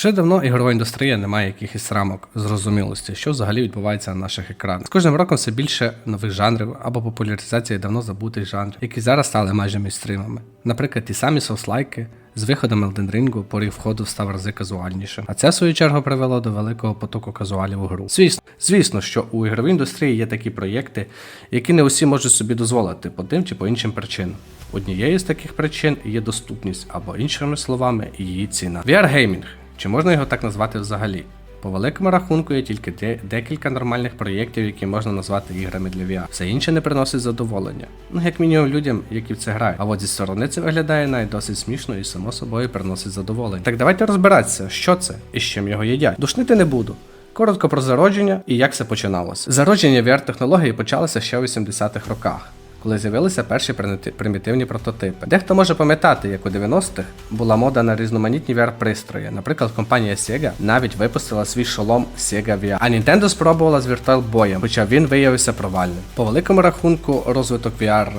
Вже давно ігрова індустрія не має якихось рамок зрозумілості, що взагалі відбувається на наших екранах. З кожним роком все більше нових жанрів або популяризація давно забутих жанрів, які зараз стали майже мейнстримами. Наприклад, ті самі соуслайки з виходом Elden Ring поріг входу став рази казуальніше. А це в свою чергу привело до великого потоку казуалів у гру. Звісно, звісно, що у ігровій індустрії є такі проєкти, які не усі можуть собі дозволити по тим чи по іншим причинам. Однією з таких причин є доступність, або іншими словами, її ціна. VR-геймінг. Чи можна його так назвати взагалі? По великому рахунку є тільки де- декілька нормальних проєктів, які можна назвати іграми для VR. Все інше не приносить задоволення. Ну, як мінімум людям, які в це грають. А от зі сторони це виглядає навіть досить смішно і само собою приносить задоволення. Так давайте розбиратися, що це і з чим його їдять. Душнити не буду. Коротко про зародження і як це починалося. Зародження VR-технології почалося ще у 80-х роках коли з'явилися перші примітивні прототипи. Дехто може пам'ятати, як у 90-х була мода на різноманітні VR-пристрої. Наприклад, компанія Sega навіть випустила свій шолом Sega VR. А Nintendo спробувала з Virtual Boy, хоча він виявився провальним. По великому рахунку, розвиток VR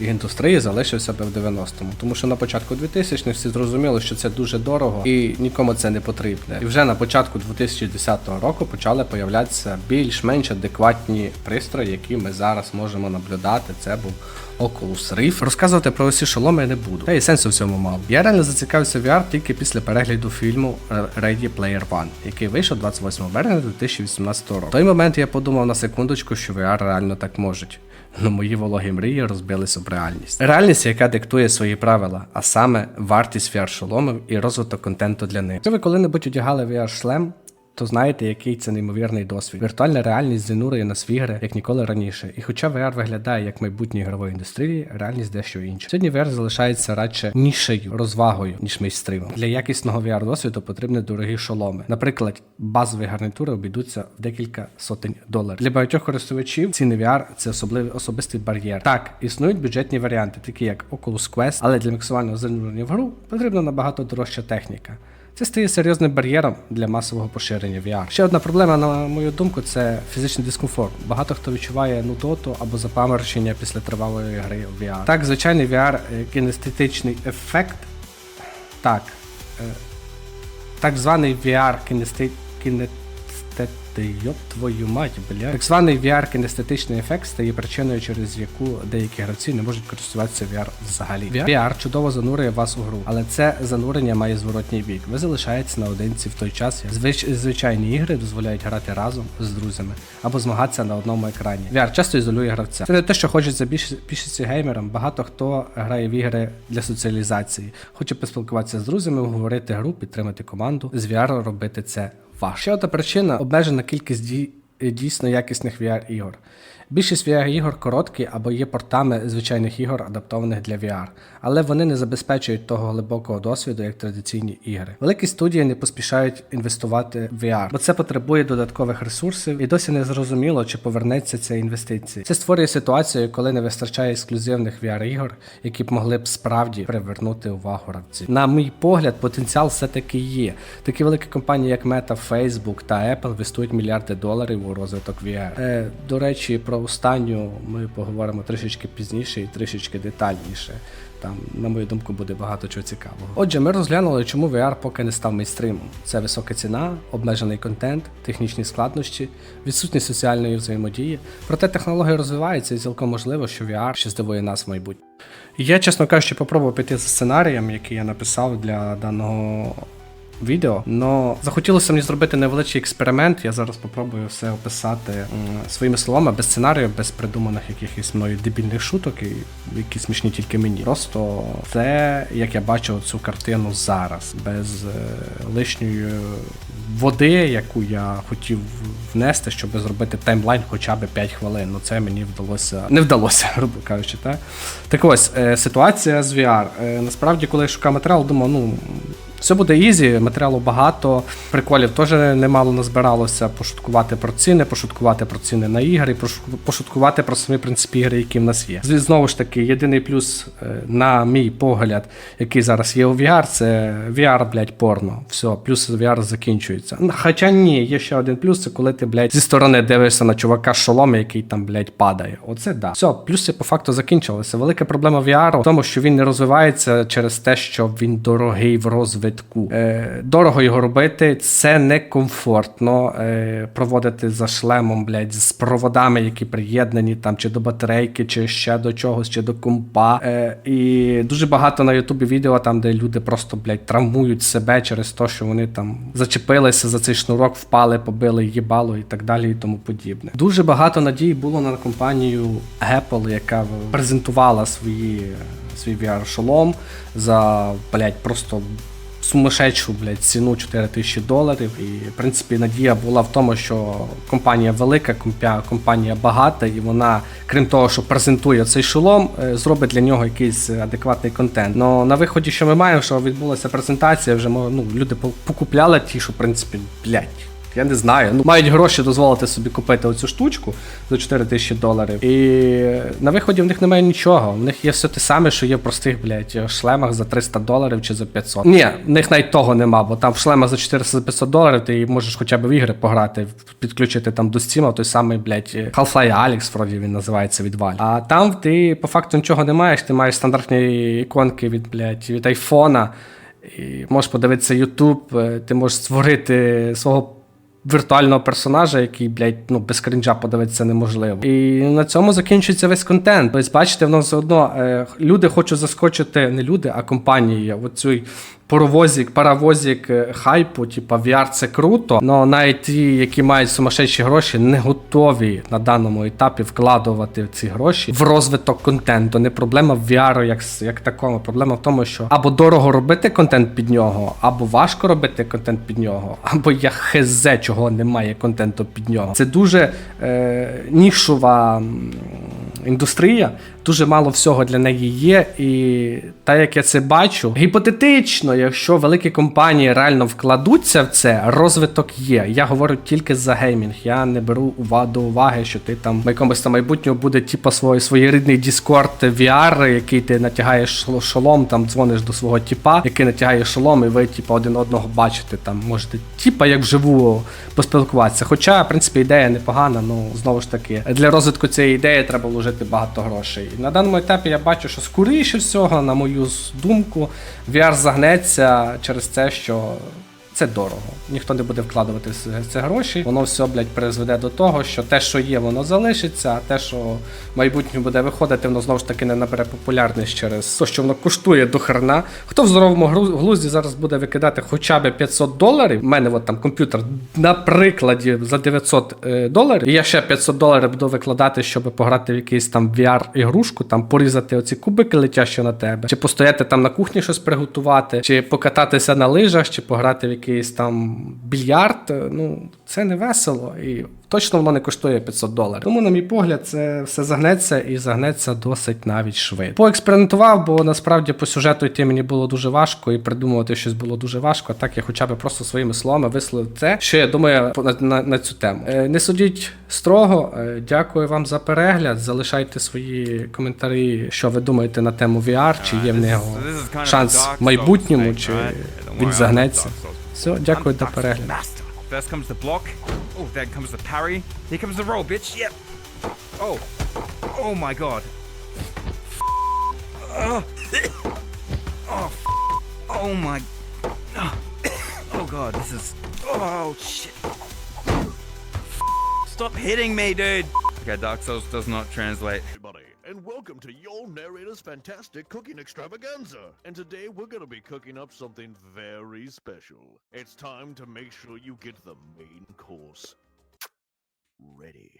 індустрії залишився би в 90-му, тому що на початку 2000-х всі зрозуміли, що це дуже дорого і нікому це не потрібне. І вже на початку 2010 року почали появлятися більш-менш адекватні пристрої, які ми зараз можемо наблюдати. Це був Oculus Rift. Розказувати про усі шоломи я не буду. Та й сенсу в цьому мало. Я реально зацікавився VR тільки після перегляду фільму Ready Player One, який вийшов 28 березня 2018 року. В той момент я подумав на секундочку, що VR реально так можуть. Ну, мої вологі мрії розбились об реальність. Реальність, яка диктує свої правила, а саме вартість VR-шоломів і розвиток контенту для них. Якщо ви коли-небудь одягали VR-шлем, то знаєте, який це неймовірний досвід. Віртуальна реальність занурює нас в ігри, як ніколи раніше. І хоча VR виглядає як майбутнє ігрової індустрії, реальність дещо інша. Сьогодні VR залишається радше нішею, розвагою, ніж мейнстримом. Для якісного VR досвіду потрібні дорогі шоломи. Наприклад, базові гарнітури обійдуться в декілька сотень доларів. Для багатьох користувачів ціни VR це особливий особистий бар'єр. Так, існують бюджетні варіанти, такі як Oculus Quest, але для максимального занурення в гру потрібна набагато дорожча техніка. Це стає серйозним бар'єром для масового поширення VR. Ще одна проблема, на мою думку, це фізичний дискомфорт. Багато хто відчуває нудоту або запаморочення після тривалої гри в VR. Так, звичайний VR е, кінестетичний ефект. Так. е, Так званий VR кінесте... кінестет... Йоп твою мать, бля. Так званий VR кінестетичний ефект стає причиною, через яку деякі гравці не можуть користуватися VR взагалі. VR чудово занурює вас у гру, але це занурення має зворотній бік. Ви залишаєтесь наодинці в той час, як звич... звичайні ігри дозволяють грати разом з друзями або змагатися на одному екрані. VR часто ізолює гравця. Це не те, що хочеться більш... більшості геймерам. Багато хто грає в ігри для соціалізації, хоче поспілкуватися з друзями, обговорити гру, підтримати команду. З VR робити це важко. Ще одна причина обмежена кількість дійсно якісних VR-ігор. Більшість VR-ігор короткі або є портами звичайних ігор, адаптованих для VR, але вони не забезпечують того глибокого досвіду, як традиційні ігри. Великі студії не поспішають інвестувати в VR, бо це потребує додаткових ресурсів, і досі не зрозуміло, чи повернеться ця інвестиція. Це створює ситуацію, коли не вистачає ексклюзивних VR-ігор, які б могли б справді привернути увагу гравців. На мій погляд, потенціал все-таки є. Такі великі компанії, як Meta, Facebook та Apple, інвестують мільярди доларів у розвиток VR. Е, до речі, про останню ми поговоримо трішечки пізніше і трішечки детальніше. Там, на мою думку, буде багато чого цікавого. Отже, ми розглянули, чому VR поки не став мейнстримом. Це висока ціна, обмежений контент, технічні складнощі, відсутність соціальної взаємодії. Проте технологія розвивається і цілком можливо, що VR ще здивує нас в майбутньому. Я, чесно кажучи, попробував піти за сценарієм, який я написав для даного відео. Но захотілося мені зробити невеличкий експеримент. Я зараз попробую все описати своїми словами, без сценарію, без придуманих якихось мною дебільних шуток, і які смішні тільки мені. Просто це, як я бачу цю картину зараз, без е, лишньої води, яку я хотів внести, щоб зробити таймлайн хоча б 5 хвилин. Ну це мені вдалося не вдалося, грубо кажучи. Так, так ось е, ситуація з VR. Е, насправді, коли я шукав матеріал, думав, ну. Все буде ізі, матеріалу багато, приколів теж немало назбиралося. Пошуткувати про ціни, пошуткувати про ціни на ігри, пошуткувати про самі принципі ігри, які в нас є. Знову ж таки, єдиний плюс, е, на мій погляд, який зараз є у VR, це VR, блядь, порно. Все, плюс VR закінчується. Хоча ні, є ще один плюс, це коли ти, блядь, зі сторони дивишся на чувака з шоломи, який там, блядь, падає. Оце да. Все, плюси по факту закінчилися. Велика проблема VR в тому, що він не розвивається через те, що він дорогий в розвитку. Розвитку. Е, дорого його робити, це некомфортно е, проводити за шлемом, блядь, з проводами, які приєднані там чи до батарейки, чи ще до чогось, чи до компа. Е, і дуже багато на Ютубі відео там, де люди просто, блядь, травмують себе через те, що вони там зачепилися за цей шнурок, впали, побили їбало і так далі, і тому подібне. Дуже багато надій було на компанію Apple, яка презентувала свої, свій VR-шолом за, блядь, просто сумасшедшу, блядь, ціну 4 тисячі доларів. І, в принципі, надія була в тому, що компанія велика, компанія багата, і вона, крім того, що презентує цей шолом, е, зробить для нього якийсь адекватний контент. Но на виході, що ми маємо, що відбулася презентація, вже ну, люди покупляли ті, що, в принципі, блядь. Я не знаю. Ну, мають гроші дозволити собі купити оцю штучку за 4 тисячі доларів. І на виході в них немає нічого. В них є все те саме, що є в простих, блядь, шлемах за 300 доларів чи за 500. Ні, в них навіть того нема, бо там в шлемах за 400 за 500 доларів ти можеш хоча б в ігри пограти, підключити там до Steam, той самий, блядь, Half-Life Alyx, вроді він називається від Valve. А там ти по факту нічого не маєш, ти маєш стандартні іконки від, блядь, від айфона. І можеш подивитися YouTube, е, ти можеш створити свого віртуального персонажа, який, блядь, ну, без кринжа подивитися неможливо. І на цьому закінчується весь контент. Тобто, бачите, воно все одно е, люди хочуть заскочити, не люди, а компанії. Оцю паровозик, паровозик е, хайпу, типа VR це круто. але навіть ті, які мають сумасшедші гроші, не готові на даному етапі вкладувати ці гроші в розвиток контенту. Не проблема в VR як, як такому. Проблема в тому, що або дорого робити контент під нього, або важко робити контент під нього, або я хз, чого немає контенту під нього. Це дуже е, нішова індустрія, дуже мало всього для неї є. І так як я це бачу, гіпотетично, якщо великі компанії реально вкладуться в це, розвиток є. Я говорю тільки за геймінг. Я не беру до уваги, що ти там якомусь там майбутньому буде типу свій своєрідний Discord VR, який ти натягаєш шол- шолом, там дзвониш до свого тіпа, який натягає шолом, і ви типу, один одного бачите. Там можете типа як вживу поспілкуватися. Хоча, в принципі, ідея непогана, ну знову ж таки, для розвитку цієї ідеї треба вложити багато грошей. На даному етапі я бачу, що скоріше всього, на мою думку, VR загнеться через те, що. Це дорого. Ніхто не буде вкладувати це- гроші. Воно все, блядь, призведе до того, що те, що є, воно залишиться, а те, що в майбутньому буде виходити, воно знову ж таки не набере популярність через те, що воно коштує до хрена. Хто в здоровому глузді зараз буде викидати хоча б 500 доларів? У мене от там комп'ютер на прикладі за 900 е, доларів, і я ще 500 доларів буду викладати, щоб пограти в якийсь там VR-ігрушку, там порізати оці кубики летящі на тебе, чи постояти там на кухні щось приготувати, чи покататися на лижах, чи пограти в якийсь там більярд. Е, Ну, це не весело і точно воно не коштує 500 доларів. Тому, на мій погляд, це все загнеться і загнеться досить навіть швидко. Поекспериментував, бо насправді по сюжету йти мені було дуже важко, і придумувати щось було дуже важко. Так я хоча б просто своїми словами висловив це, що я думаю на, на, на цю тему. Е, не судіть строго. Е, дякую вам за перегляд. Залишайте свої коментарі, що ви думаєте на тему VR, чи є в нього шанс в майбутньому, чи він загнеться. Dark Souls. Все, дякую I'm до Dark Souls перегляду. master. First comes the block. Oh, then comes the parry. Here comes the roll, bitch. Yep. Oh. Oh my god. Oh. Oh. Oh my. Oh god, this is. Oh shit. Stop hitting me, dude. Okay, Dark Souls does not translate. and welcome to your narrator's fantastic cooking extravaganza. And today we're gonna be cooking up something very special. It's time to make sure you get the main course ready.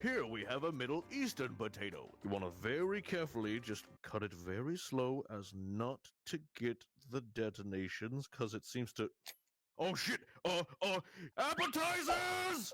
Here we have a Middle Eastern potato. You want to very carefully just cut it very slow as not to get the detonations, because it seems to. Oh shit! Uh, uh, appetizers!